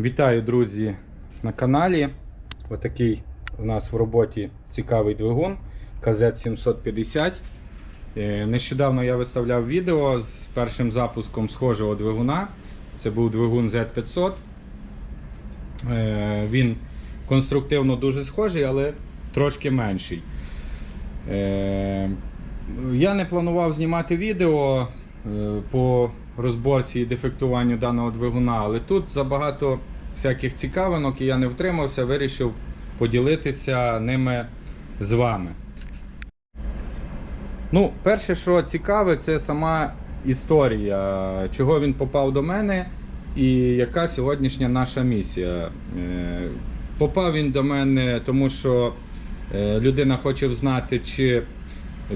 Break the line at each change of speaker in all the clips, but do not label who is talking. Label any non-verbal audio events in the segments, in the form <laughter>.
Вітаю, друзі, на каналі. Отакий у нас в роботі цікавий двигун KZ750. Е, Нещодавно я виставляв відео з першим запуском схожого двигуна. Це був двигун Z500. Е, Він конструктивно дуже схожий, але трошки менший. Е, Я не планував знімати відео по розборці і дефектуванню даного двигуна, але тут забагато всяких цікавинок і я не втримався, вирішив поділитися ними з вами. Ну, перше, що цікаве, це сама історія, чого він попав до мене і яка сьогоднішня наша місія. Е, Попав він до мене, тому що е, людина хоче знати, чи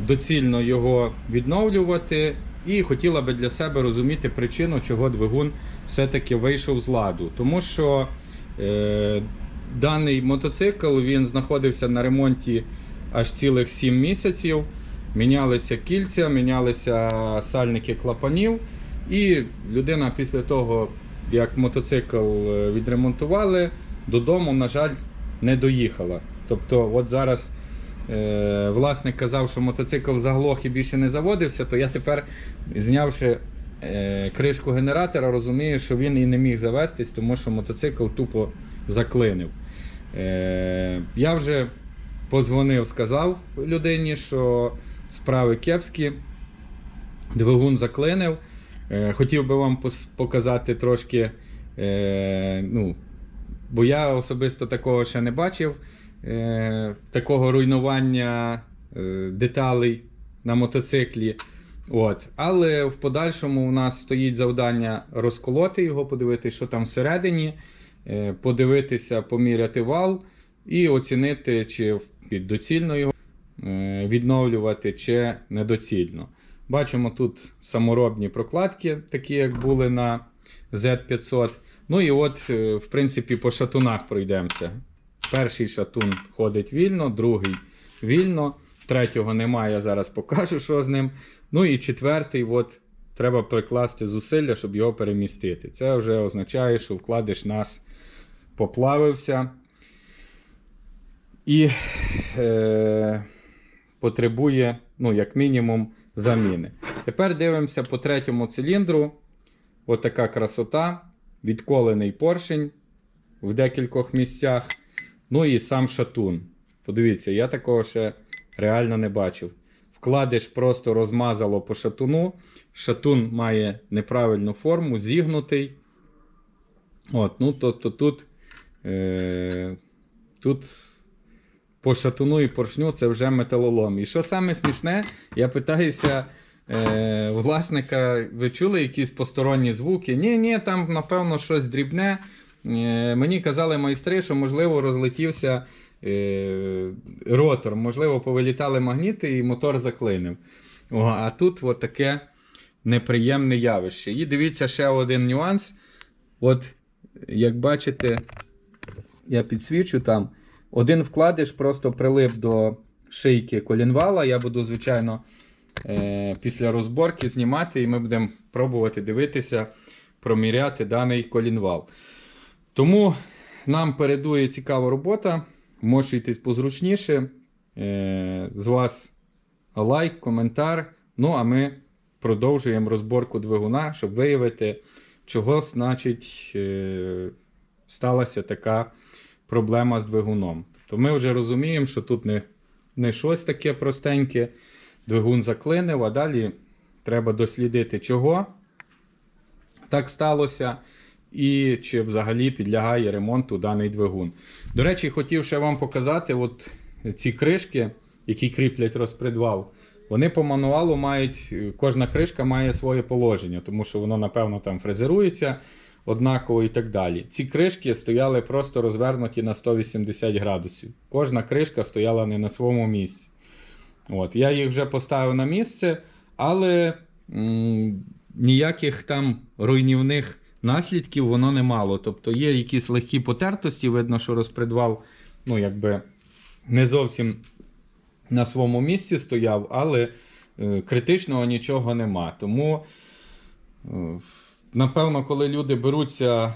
доцільно його відновлювати, і хотіла би для себе розуміти причину, чого двигун все-таки вийшов з ладу. Тому що е, даний мотоцикл він знаходився на ремонті аж цілих 7 місяців. Мінялися кільця, мінялися сальники клапанів, і людина після того, як мотоцикл е, відремонтували, додому, на жаль, не доїхала. Тобто, от зараз власник казав, що мотоцикл заглох і більше не заводився, то я тепер, знявши е, кришку генератора, розумію, що він і не міг завестись, тому що мотоцикл тупо заклинив. Е, я вже позвонив, сказав людині, що справи кепські, двигун заклинив. Е, хотів би вам показати трошки. Е, ну, бо я особисто такого ще не бачив. Е, такого руйнування е, деталей на мотоциклі. От. Але в подальшому у нас стоїть завдання розколоти його, подивитися, що там всередині, е, подивитися, поміряти вал і оцінити, чи доцільно його е, відновлювати, чи недоцільно. Бачимо тут саморобні прокладки, такі як були на Z500. Ну і от, е, в принципі, по шатунах пройдемося. Перший шатун ходить вільно, другий вільно, третього немає, я зараз покажу, що з ним. Ну і четвертий, от, треба прикласти зусилля, щоб його перемістити. Це вже означає, що вкладиш нас поплавився і е, потребує, ну, як мінімум, заміни. Тепер дивимося по третьому циліндру. Отака красота. Відколений поршень в декількох місцях. Ну і сам шатун. Подивіться, я такого ще реально не бачив. Вкладиш просто розмазало по шатуну. Шатун має неправильну форму, зігнутий. От, ну, тобто тут, е, тут по шатуну і поршню це вже металолом. І що саме смішне, я питаюся е, власника, ви чули якісь посторонні звуки? Ні, ні, там, напевно, щось дрібне. Е, мені казали майстри, що можливо розлетівся е, ротор, можливо, повилітали магніти і мотор заклинив. О, а тут от таке неприємне явище. І дивіться ще один нюанс. От, як бачите, я підсвічу там. Один вкладиш просто прилип до шийки колінвала. Я буду, звичайно, е, після розборки знімати, і ми будемо пробувати дивитися, проміряти даний колінвал. Тому нам передує цікава робота. Мошуйтесь позручніше. Е, з вас лайк, коментар. Ну, а ми продовжуємо розборку двигуна, щоб виявити, чого значить е, сталася така проблема з двигуном. То ми вже розуміємо, що тут не, не щось таке простеньке. Двигун заклинив, а далі треба дослідити, чого так сталося, і чи взагалі підлягає ремонту даний двигун. До речі, хотів ще вам показати от ці кришки, які кріплять розпредвал. Вони по мануалу мають, кожна кришка має своє положення, тому що воно, напевно, там фрезерується однаково і так далі. Ці кришки стояли просто розвернуті на 180 градусів. Кожна кришка стояла не на своєму місці. От, Я їх вже поставив на місце, але м, ніяких там руйнівних наслідків воно не мало. Тобто є якісь легкі потертості, видно, що розпредвал ну, якби не зовсім на своєму місці стояв, але е, критичного нічого нема. Тому, е, напевно, коли люди беруться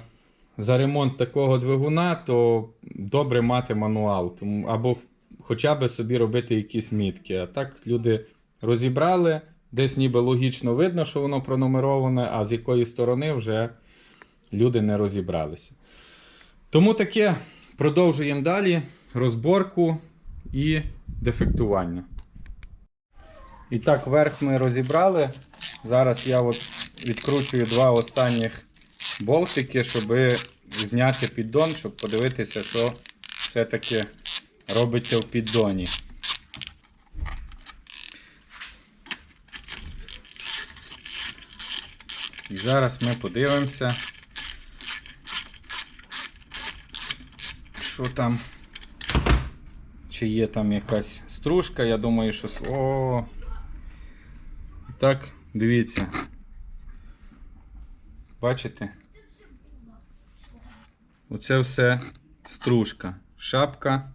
за ремонт такого двигуна, то добре мати мануал. Тому, або хоча б собі робити якісь мітки. А так люди розібрали, десь ніби логічно видно, що воно пронумероване, а з якої сторони вже люди не розібралися. Тому таке продовжуємо далі розборку і дефектування. І так, верх ми розібрали. Зараз я от відкручую два останніх болтики, щоб зняти піддон, щоб подивитися, що все-таки робиться в піддоні. І зараз ми подивимося, що там, чи є там якась стружка. Я думаю, що. О! Так, дивіться. Бачите? Оце все стружка. Шапка.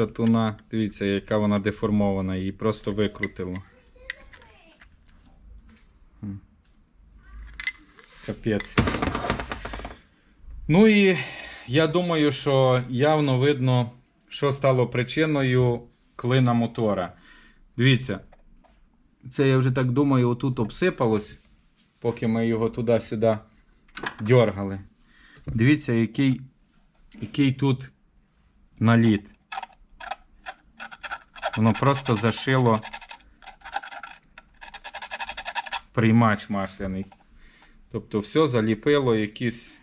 Шатуна. Дивіться, яка вона деформована, її просто викрутило. Капець. Ну і я думаю, що явно видно, що стало причиною клина мотора. Дивіться, це я вже так думаю, отут обсипалось, поки ми його туди-сюди дергали. Дивіться, який, який тут наліт. Воно просто зашило приймач масляний. Тобто все заліпило якісь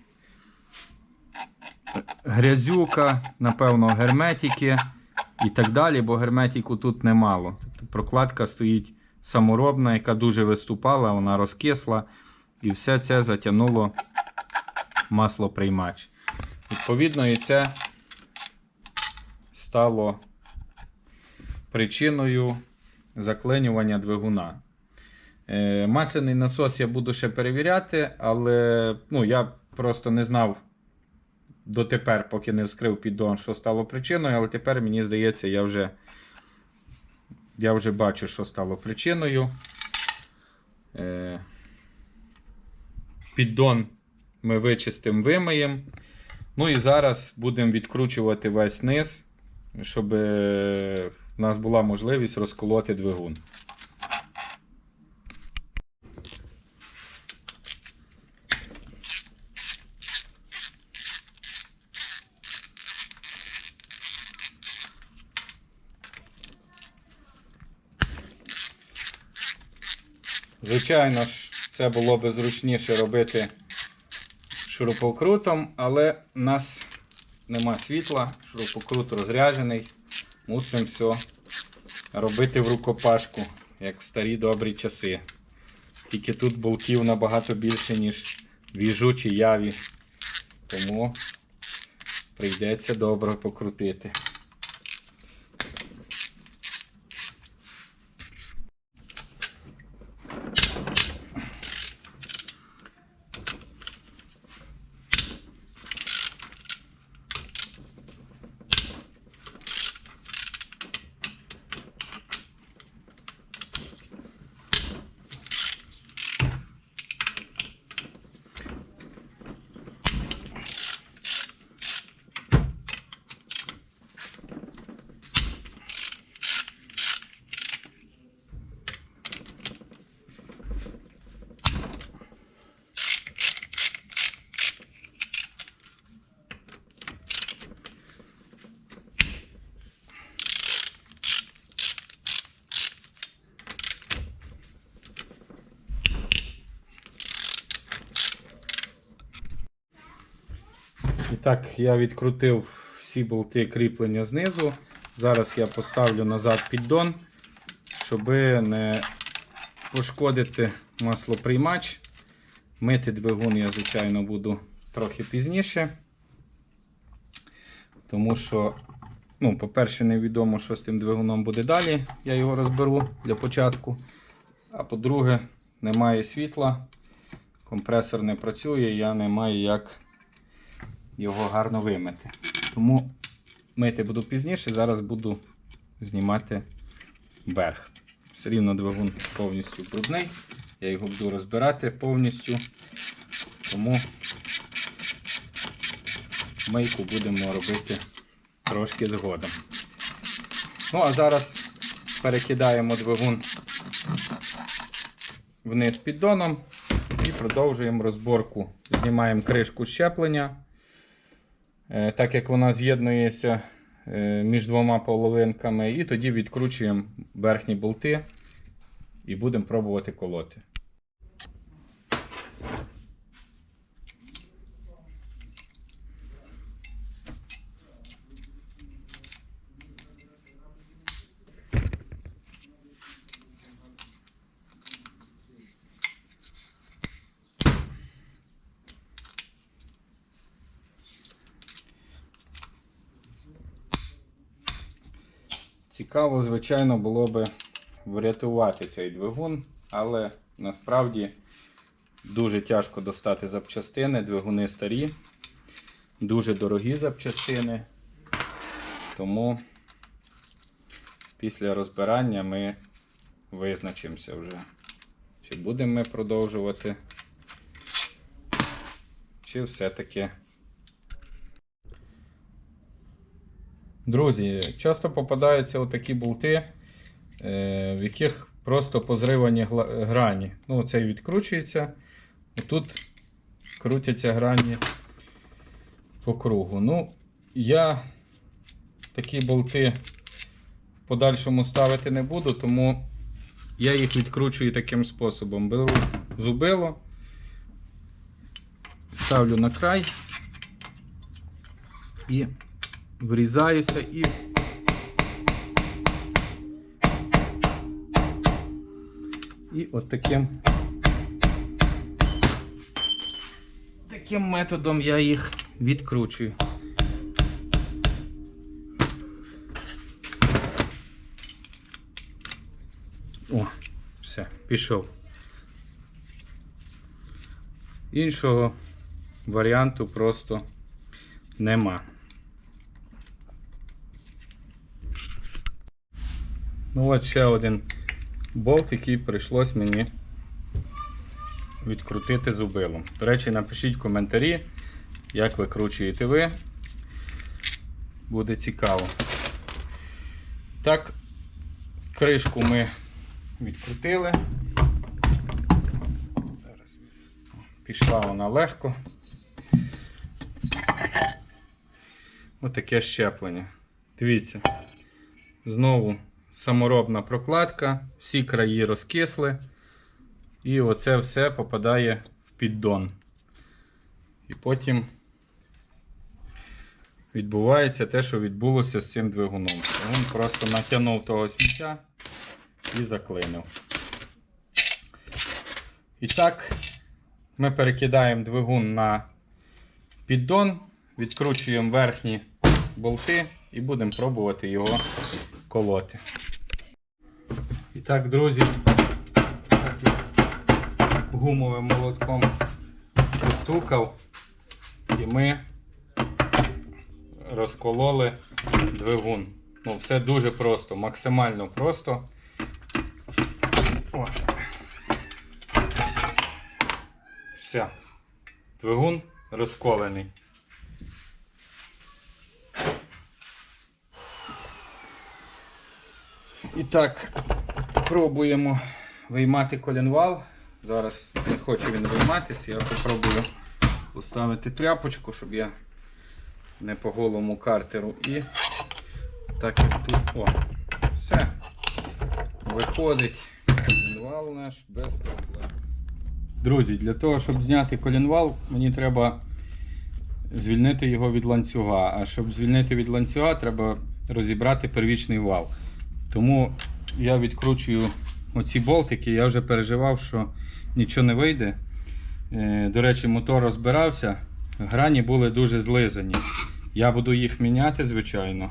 грязюка, напевно, герметики і так далі, бо герметику тут немало. Тобто прокладка стоїть саморобна, яка дуже виступала, вона розкисла, і все це затягнуло маслоприймач. Відповідно, і це стало причиною заклинювання двигуна. Е, Масляний насос я буду ще перевіряти, але ну, я просто не знав дотепер, поки не вскрив піддон, що стало причиною, але тепер мені здається, я вже, я вже бачу, що стало причиною. Е, Піддон ми вичистимо, вимиємо. Ну і зараз будемо відкручувати весь низ, щоб в нас була можливість розколоти двигун. Звичайно ж, це було б зручніше робити шурупокрутом, але в нас нема світла, шурупокрут розряджений. Мусимо все робити в рукопашку, як в старі добрі часи. Тільки тут болтів набагато більше, ніж в їжу чи яві. Тому прийдеться добре покрутити. Так, я відкрутив всі болти кріплення знизу. Зараз я поставлю назад піддон, щоб не пошкодити маслоприймач. Мити двигун я, звичайно, буду трохи пізніше. Тому що, ну, по-перше, невідомо, що з тим двигуном буде далі. Я його розберу для початку. А по-друге, немає світла, компресор не працює, я не маю як його гарно вимити. Тому мити буду пізніше, зараз буду знімати верх. Все рівно двигун повністю брудний. Я його буду розбирати повністю. Тому мийку будемо робити трошки згодом. Ну, а зараз перекидаємо двигун вниз піддоном і продовжуємо розборку. Знімаємо кришку щеплення. Е, Так як вона з'єднується е, між двома половинками, і тоді відкручуємо верхні болти і будемо пробувати колоти. Цікаво, звичайно, було би врятувати цей двигун, але насправді дуже тяжко достати запчастини. Двигуни старі, дуже дорогі запчастини. Тому після розбирання ми визначимося вже, чи будемо ми продовжувати, чи все-таки. Друзі, часто попадаються отакі болти, е, в яких просто позривані грані. Ну, цей відкручується, тут крутяться грані по кругу. Ну, я такі болти в подальшому ставити не буду, тому я їх відкручую таким способом. Беру зубило, ставлю на край і врізаюся і. І от таким таким методом я їх відкручую. О, все, пішов. Іншого варіанту просто нема. Ну от ще один болт, який прийшлось мені відкрутити зубилом. До речі, напишіть в коментарі, як викручуєте ви. Буде цікаво. Так, кришку ми відкрутили. Зараз. Пішла вона легко. Отаке щеплення. Дивіться. Знову саморобна прокладка, всі краї розкисли. І оце все попадає в піддон. І потім відбувається те, що відбулося з цим двигуном. Він просто натягнув того сміття і заклинив. І так, ми перекидаємо двигун на піддон, відкручуємо верхні болти і будемо пробувати його колоти. І так, друзі, так я гумовим молотком постукав, і ми розкололи двигун. Ну, все дуже просто, максимально просто. О. Все. Двигун розколений. І так, пробуємо виймати колінвал. Зараз не хоче він вийматися, я попробую поставити тряпочку, щоб я не по голому картеру. І так як тут, о, все. Виходить колінвал наш без проблем. Друзі, для того, щоб зняти колінвал, мені треба звільнити його від ланцюга. А щоб звільнити від ланцюга, треба розібрати первічний вал. Тому я відкручую оці болтики. Я вже переживав, що нічого не вийде. Е, До речі, мотор розбирався, грані були дуже злизані. Я буду їх міняти, звичайно.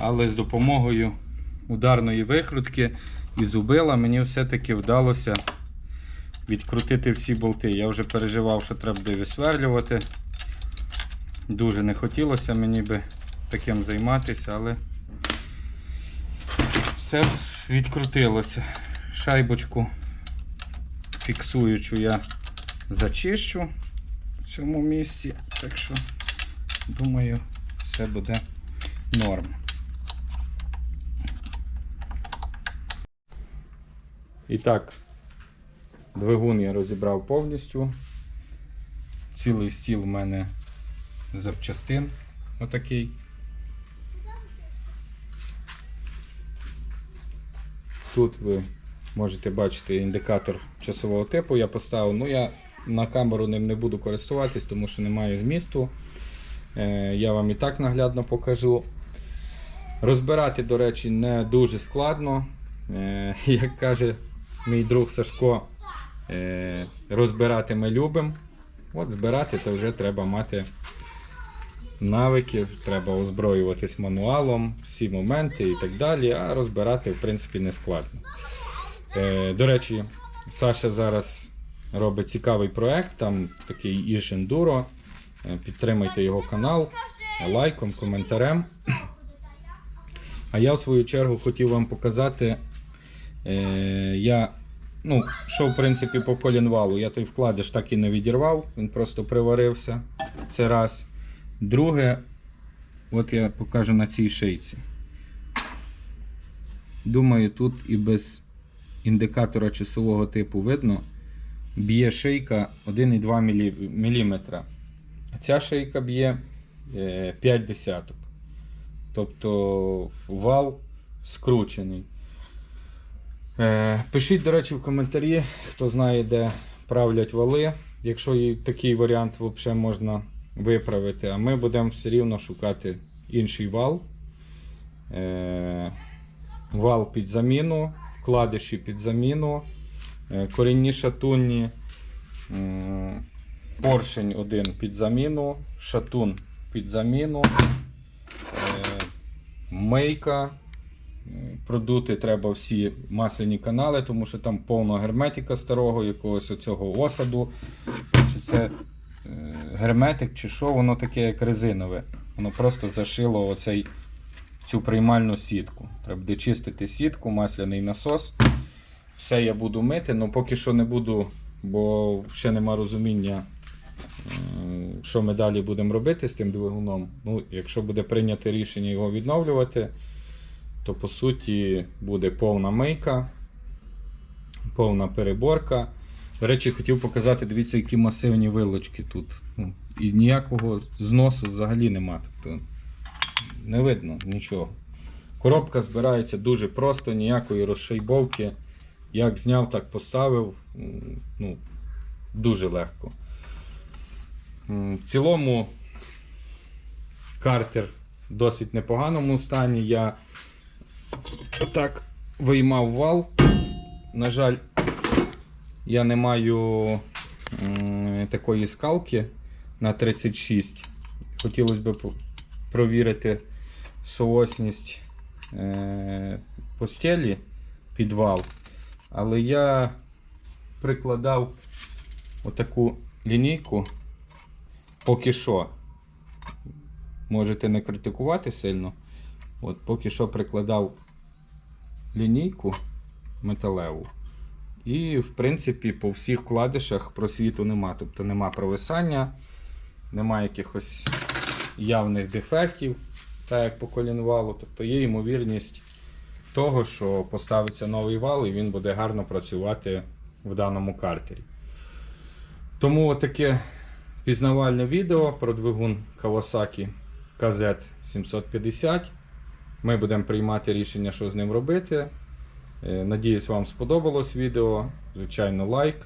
Але з допомогою ударної викрутки і зубила мені все-таки вдалося відкрутити всі болти. Я вже переживав, що треба буде висверлювати. Дуже не хотілося мені би таким займатися, але все відкрутилося. Шайбочку фіксуючу я зачищу в цьому місці. Так що, думаю, все буде норм. І так, двигун я розібрав повністю. Цілий стіл в мене запчастин отакий. Тут ви можете бачити індикатор часового типу. Я поставив. Ну, я на камеру ним не буду користуватись, тому що немає змісту. Е, я вам і так наглядно покажу. Розбирати, до речі, не дуже складно. Е, <laughs> як каже мій друг Сашко, е, розбирати ми любимо. От збирати то вже треба мати навиків, треба озброюватись мануалом, всі моменти і так далі, а розбирати, в принципі, не складно. Е, до речі, Саша зараз робить цікавий проект, там такий Іж Enduro. Е, Підтримайте його канал лайком, коментарем. А я в свою чергу хотів вам показати. Е, я ну, що в принципі по колінвалу. Я той вкладиш так і не відірвав, він просто приварився. Це раз. Друге, от я покажу на цій шийці. Думаю, тут і без індикатора часового типу видно, б'є шийка 1,2 мм. А ця шийка б'є е, 5 десяток. Тобто вал скручений. Е, Пишіть, до речі, в коментарі, хто знає, де правлять вали. Якщо такий варіант взагалі можна виправити, а ми будемо все рівно шукати інший вал. Е, Вал під заміну, вкладиші під заміну, е, корінні шатунні, м, поршень один під заміну, шатун під заміну, е, мийка. Продути треба всі масляні канали, тому що там повно герметика старого, якогось оцього осаду. Це е, герметик, чи що, воно таке як резинове. Воно просто зашило оцей, цю приймальну сітку. Треба буде чистити сітку, масляний насос. Все я буду мити, але поки що не буду, бо ще нема розуміння, що ми далі будемо робити з тим двигуном. Ну, якщо буде прийнято рішення його відновлювати, то по суті буде повна мийка, повна переборка. До речі, хотів показати, дивіться, які масивні вилочки тут. Ну, І ніякого зносу взагалі нема. Тобто не видно нічого. Коробка збирається дуже просто, ніякої розшайбовки. Як зняв, так поставив. Ну, дуже легко. В цілому картер в досить непоганому стані. Я отак виймав вал. На жаль, я не маю такої скалки на 36. Хотілося б провірити соосність е, постелі під вал. Але я прикладав отаку лінійку поки що. Можете не критикувати сильно. От поки що прикладав лінійку металеву. І, в принципі, по всіх вкладишах просвіту нема. Тобто нема провисання, нема якихось явних дефектів, так як по колінвалу. Тобто є ймовірність того, що поставиться новий вал і він буде гарно працювати в даному картері. Тому таке пізнавальне відео про двигун Kawasaki KZ750. Ми будемо приймати рішення, що з ним робити. Е, Надіюсь, вам сподобалось відео. Звичайно, лайк,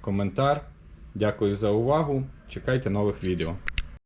коментар. Дякую за увагу. Чекайте нових відео.